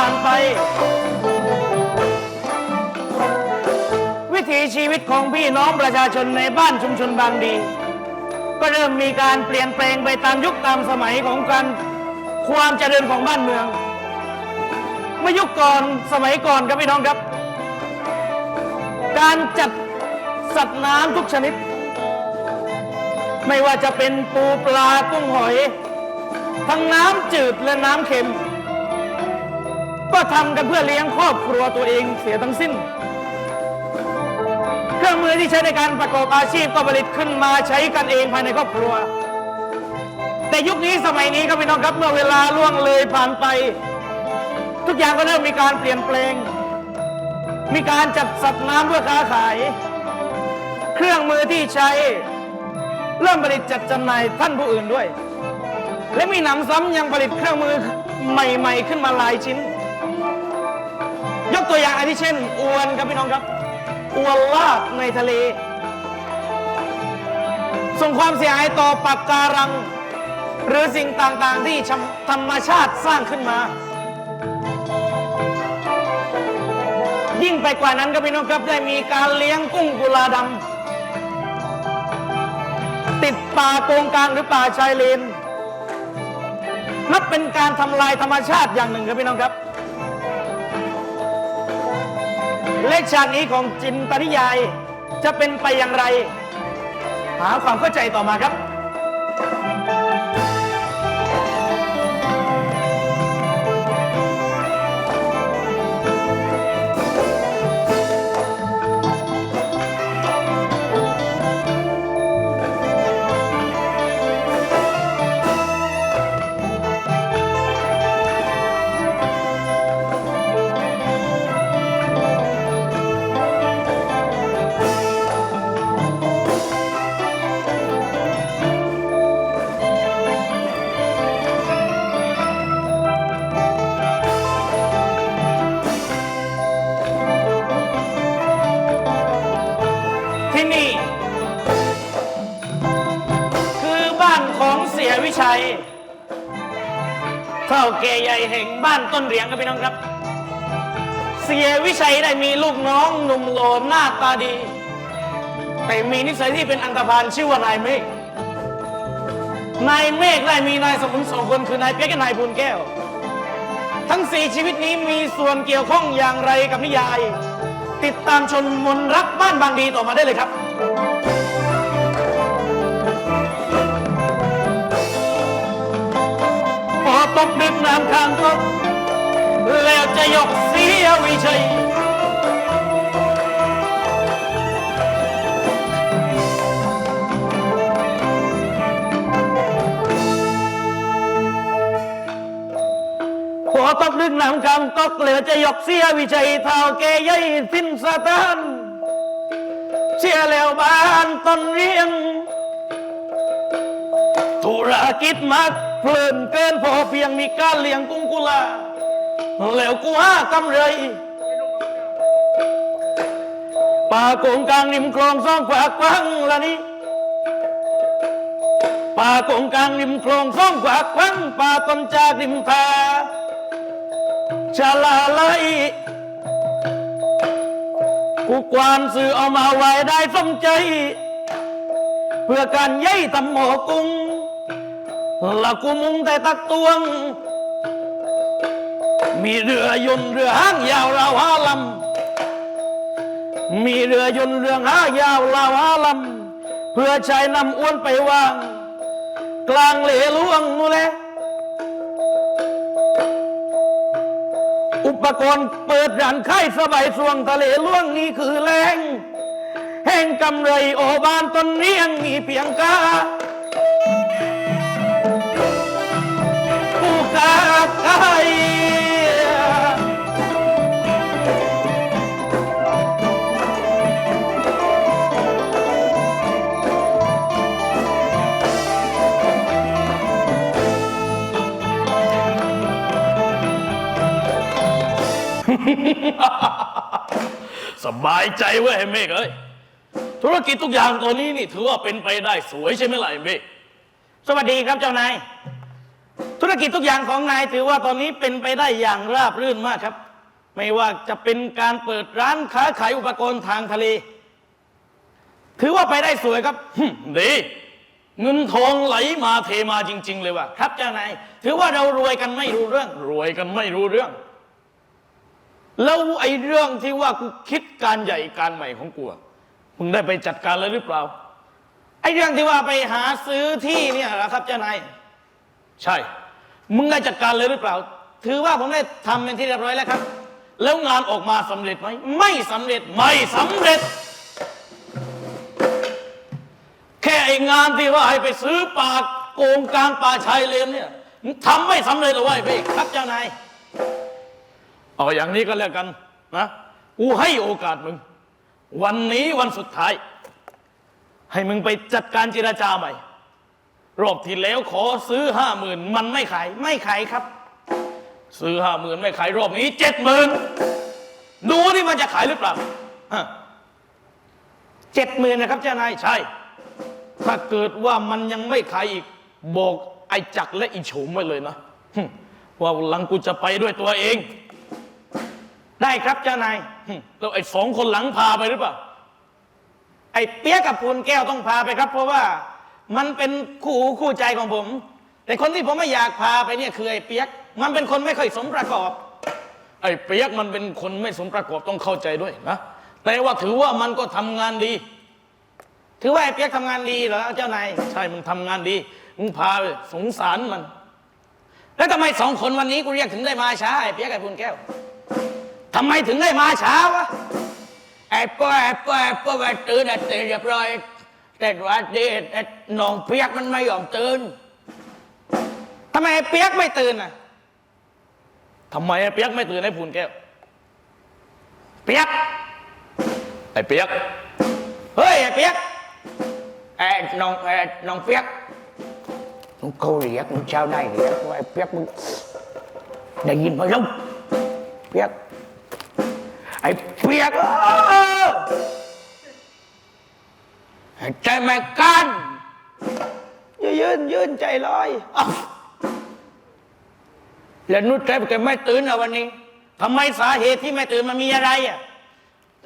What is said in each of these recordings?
ผ่านไป วิถีชีวิตของพี่น้องประชาชนในบ้านชุมชนบางดี ก็เริ่มมีการเปลี่ยนแปลงไปตามยุคตามสมัยของการความเจริญของบ้านเมือง เมื่อยุคก่อนสมัยก่อนครับพี่น้องครับ การจัดสัตว์น้ำทุกชนิด ไม่ว่าจะเป็นปูปลากุ้งหอย ทั้งน้ำจืดและน้ำเค็ม ก็ทำกันเพื่อเลี้ยงครอบครัวตัวเองเสียทั้งสิ้น เครื่องมือที่ใช้ในการประกอบอาชีพก็ผลิตขึ้นมาใช้กันเองภายในครอบครัว แต่ยุคนี้สมัยนี้ครับพี่น้องครับเมื่อเวลาล่วงเลยผ่านไป ทุกอย่างก็เริ่มมีการเปลี่ยนแปลง มีการจัดสัตว์น้ำเพื่อค้าขาย เครื่องมือที่ใช้เริ่มผลิตจัดจำหน่ายท่านผู้อื่นด้วย และมีหนำซ้ำยังผลิตเครื่องมือใหม่ ๆ ขึ้นมาหลายชิ้น ยกตัวอย่างอาทิเช่น อวนครับพี่น้องครับ อวนลากในทะเล ส่งความเสียหายต่อปักการัง หรือสิ่งต่างๆที่ธรรมชาติสร้างขึ้นมา ยิ่งไปกว่านั้นครับพี่น้องครับได้มีการเลี้ยงกุ้งกุลาดำติดป่าโกงกลางหรือป่าชายเลนนับเป็นการทำลายธรรมชาติอย่างหนึ่งครับพี่น้องครับ เลขฉากนี้ของจินตนิยาย จะเป็นไปอย่างไร หาความเข้าใจต่อมาครับ วิชัยเท่าแก่ใหญ่แห่งบ้านต้นเหรียงครับพี่น้องครับ เสียวิชัยได้มีลูกน้องหนุ่มโหลหน้าตาดี แต่มีนิสัยที่เป็นอันธพาลชื่อว่านายเมฆนายเมฆได้มีนายสมุนสองคนคือนายเปียกกับนายบุญแก้ว ทั้งสี่ชีวิตนี้มีส่วนเกี่ยวข้องอย่างไรกับนิยาย ติดตามชมมนรักบ้านบางดีต่อมาได้เลยครับ พอตกดึกน้ำข้างตกแล้วจะยกเสียวิชัยพอตกดึกน้ำคำตกเหลือจะยกเสียวิชัยเท่าแกใหญ่สิ้นสะตานเสียแล้วบ้านต้นเรียงธุรกิจมาก เพลินเกินพอเพียงมีการเลี้ยงกุ้งกุลาแล้วกูห้ากำไรป่าโกงกลางริมคลองซ่องขวากว้างละนี่ป่าโกงกลางริมคลองซ่องขวากว้างป่าต้นจากริมทาชาลาไลกูกวานสื่อเอามาไว้ได้สมใจ เพื่อการย่ยทำหมอกุ้ง ละกูมุงแต่ตักตวง มีเรือยนต์เรือห้างยาวราวห้าลำ มีเรือยนต์เรือห้ายาวราวห้าลำ เพื่อใช้นำอ้วนไปวาง กลางเหลหลวงนู่นแหละอุปกรณ์เปิดร้านค่สบายสวงทะเลล่วงนี่คือแรง แห่งกำไรโอบานต้นเนียงมีเพียงกา สบายใจเว้ยไอ้เมฆเอ้ยธุรกิจทุกอย่างตัวนี้นี่ถือว่าเป็นไปได้สวยใช่ไหมล่ะไอ้เมฆ สวัสดีครับเจ้านาย รรกิจทุกอย่างของนายถือว่าตอนนี้เป็นไปได้อย่างราบรื่นมากครับ ไม่ว่าจะเป็นการเปิดร้านค้าขายอุปกรณ์ทางทะเล ถือว่าไปได้สวยครับหึ่มดีเงินทองไหลมาเทมาจริง ๆ เลยว่ะครับเจ้านายถือว่าเรารวยกันไม่รู้เรื่อง รวยกันไม่รู้เรื่อง แล้วไอ้เรื่องที่ว่ากูคิดการใหญ่การใหม่ของกูอะมึงได้ไปจัดการเลยหรือเปล่าไอ้เรื่องที่ว่าไปหาซื้อที่เนี่ยเหรอครับเจ้านายใช่ มึงได้จัดการเลยหรือเปล่า ถือว่าผมได้ทำเป็นที่เรียบร้อยแล้วครับ แล้วงานออกมาสำเร็จไหมไม่สำเร็จไม่สำเร็จ แค่ไอ้งานที่ว่าให้ไปซื้อป่าโกงกลางป่าชายเลนเนี่ยมึงทำไม่สำเร็จหรอวะไอ้เบ้ครับเจ้านายเอาอย่างนี้ก็แล้วกันนะกูให้โอกาสมึง วันนี้วันสุดท้าย ให้มึงไปจัดการเจรจาใหม่ รอบที่แล้วขอซื้อห้าหมื่นมันไม่ขาย ไม่ขายครับ ซื้อห้าหมื่นไม่ขายรอบนี้เจ็ดหมื่นดูที่มันจะขายหรือเปล่าเจ็ดหมื่นนะครับเจ้านายใช่ ถ้าเกิดว่ามันยังไม่ขายอีก บอกไอ้จักและอีโฉมไว้เลยนะว่าหลังกูจะไปด้วยตัวเอง ได้ครับเจ้านายแล้วไอ้สองคนหลังพาไปหรือเปล่าไอ้เปียกกับพูนแก้วต้องพาไปครับ เพราะว่า มันเป็นคู่หูคู่ใจของผม แต่คนที่ผมไม่อยากพาไปเนี่ยคือไอ้เปียก มันเป็นคนไม่ค่อยสมประกอบ ไอ้เปียกมันเป็นคนไม่สมประกอบต้องเข้าใจด้วยนะแต่ว่าถือว่ามันก็ทำงานดี ถือว่าไอ้เปียกทำงานดีเหรอเจ้านายใช่มันทำงานดีมึงพาไปสงสารมัน แล้วทำไมสองคนวันนี้กูเรียกถึงได้มาช้าไอ้เปียกไอ้พูนแก้วทำไมถึงได้มาช้าวะไอ้ป้าไอ้ป้าไอ้ป้าไปตื่นไอ้ตื่นเรียบร้อย แต่ว่าเด็ดไอ้น้องเปียกมันไม่ยอมตื่นทำไมไอ้เปียกไม่ตื่นอะทำไมไอ้เปียกไม่ตื่นไอ้พูนแก้ว เปียก ไอ้เปียก เฮ้ยไอ้เปียก ไอ้น้องไอ้น้องเปียกมึงเขาเรียกมึงเช้าได้เรียกว่าไอ้เปียกมึงได้ยินไหมลูกเปียก ไอ้เปียกเออไอ้ ใจแม่กันอย่ายืนยืนใจลอยอ้าวแล้วนุชใจแกไม่ตื่นอะวันนี้ทำไมสาเหตุที่ไม่ตื่นมันมีอะไรอะ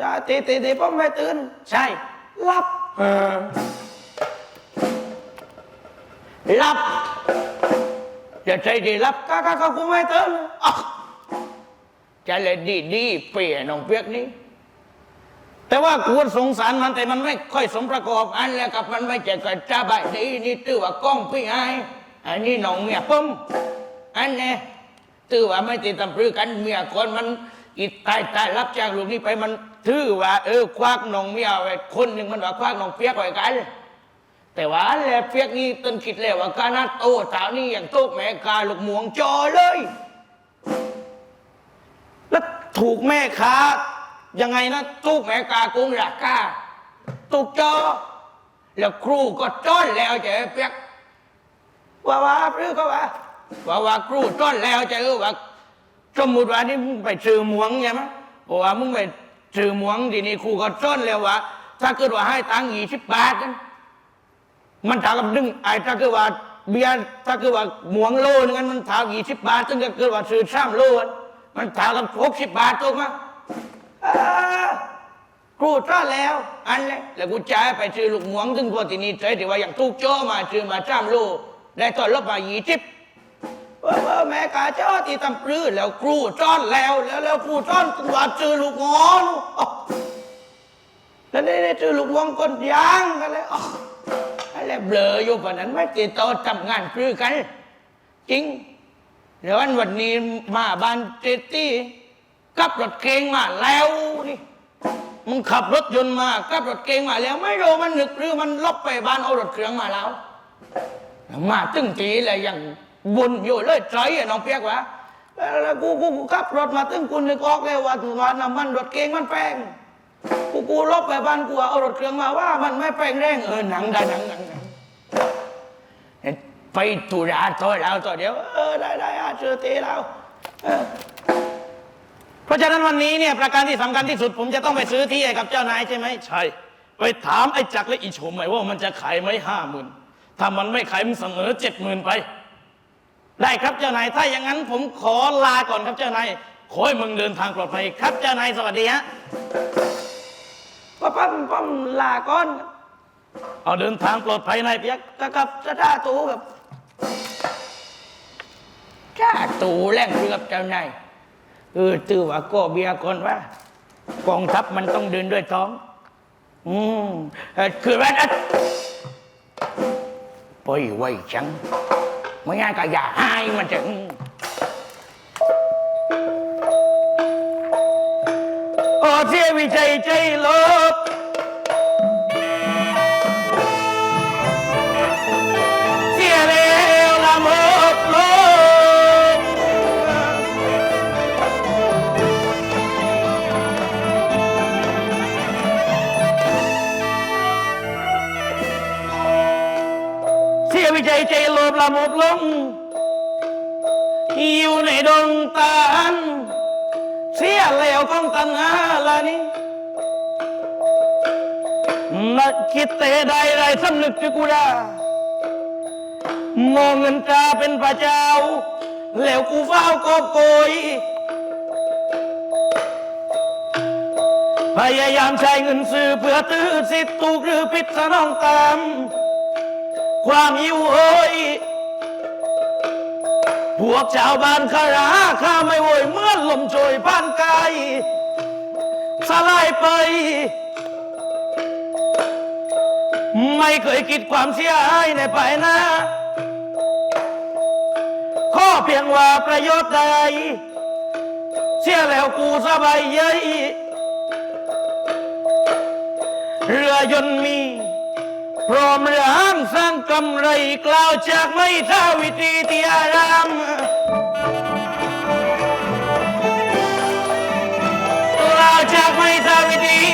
จ้าตีตีตีผมไม่ตื่น ใช่หลับเออหลับอย่าใจดีหลับก้าก้าเขาคงไม่ตื่นอ้าวจะเลยดีดีเปียน้องเปียกนี้ แต่ว่าควรสงสารมันแต่มันไม่ค่อยสมประกอบอันแล้วกับมันไม่เจกระจ้าบายดีนี่ตื้อว่ากล้องพี่ไอ้อันนี้น้องเมียปุ้มอันเนี้ยตื้อว่าไม่ติดตำรือกันเมียคนมันอีตายตายรับจากลูกนี้ไปมันถือว่า เออควักน้องเมียไว้คนหนึ่งมันว่าควักน้องเปียกไว้กัน แต่ว่าอันแล้วเปียกนี่ต้นคิดแล้วว่าการนัดโตสาวนี่อย่างโต๊ะแม่กาลูกหมวงจอเลย แล้วถูกแม่ค้า ยังไงนะตู้แม่กากุ้งราคาถูกจอแล้วครูก็จ้อนแล้วจะเปียกว่าว่าหรือก็ว่า ว่าว่าครูจ้อนแล้วจะเออว่าสมมติว่านี่มึงไปซื้อหมวงใช่ไหมเพราะว่ามึงไปซื้อหมวงทีนี้ครูก็จ้อนแล้วว่าถ้าเกิดว่าให้ตังค์ยี่สิบบาทนั้นมันถากับดึงไอ้ถ้าเกิดว่าเบียร์ถ้าเกิดว่าหมวงโลนึงนั้นมันถามยี่สิบบาทซึ่งถ้าเกิดว่าซื้อสามโลมันถากับหกสิบบาทถูกไหม กูจ้าแล้ว อันเลยแล้วกูจ่ายไปซื้อลูกหมวงถึงพวกที่นี่ใจที่ว่าอย่างทุกโจ้มาซื้อมาจ้ามโลได้ตอนลบมายี่สิบเออแม่กาเจ้าที่ตำปลื้อแล้วครูจ้อนแล้วแล้วแล้วครูจ้อนตัวซื้อลูกงอนอ๋อแล้วได้ได้ซื้อลูกหมวงก้นยางกันเลยอะไรเบลออยู่ปานนั้นไม่ติดต่อทำงานปลื้อกัน จริงเดี๋ยววันวันนี้มาบ้านเจตี้ กับรถเก๋งมาแล้วนี่มึงขับรถยนต์มากับรถเก๋งมาแล้ว ไม่รู้มันนึกหรือมันลบไปบ้านเอารถเครื่องมาแล้ว มาตึงทีเลยอยังบุญอยู่เลยใจอะน้องเปียกวะแล้วกูกูกูขับรถมาตึงกูนึกออกเลยว่าว่าน้ำมันรถเก๋งมันแพงกูกูลบไปบ้านกูเอารถเครื่องมาว่า มันไม่แพงแรงเออหนังได้หนังหนังหนังไปตุลาต่อแล้วต่อเดียวเออได้ได้อาเจอเตแล้วเออเราะฉะนั้นวันนี้เนี่ยประการที่สำคัญที่สุด ผมจะต้องไปซื้อที่ให้กับเจ้านายใช่ไหมใช่ ไปถามไอ้จักรและอีโฉมไหมว่ามันจะขายไหมห้าหมื่นถ้ามันไม่ขายมึงเสนอเจ็ดหมื่นไป ได้ครับเจ้านายถ้าอย่างนั้นผมขอลาก่อนครับเจ้านายขอให้มึงเดินทางปลอดภัยครับเจ้านายสวัสดีฮะป้าป้าป้าลาก่อนเอาเดินทางปลอดภัยนายเปียกกับกับสตาตูกับจ้าตูแรงเรือกับเจ้านาย เออตือว่าก็เบียร์ก่อนว่ากองทัพมันต้องเดินด้วยท้อง อืมคือว่านะไปไว้ฉันไม่งั้นก็อย่าให้มันจะโอ้เสียวิจัยใจลบ หมดลง อยู่ในดงตาลเสียแล้วของตัณหาละนี่นักคิดเตได้ได้สำนึกที่กูได้มองเงินตราเป็นพระเจ้า แล้วกูเฝ้ากอบโกย พยายามใช้เงินซื้อเพื่อตื้อสิทธิ์ถูกหรือผิดสนองตาม ความหิวโหย พวกชาวบ้านข้าราข้าไม่โวยเมื่อลมโชยผ่านไกายสลายไป ไม่เคยคิดความเสียหายในภายหน้าข้อเพียงว่าประโยชน์ใดเสียแล้วกูสบายเย้ยเรือยนต์มี พร้อมเรือหางสร้างกำไรกล่าวจากไม่ท่าวิธีที่อารามกล่าวจากไม่ท่าวิธีโน้นวัติอาร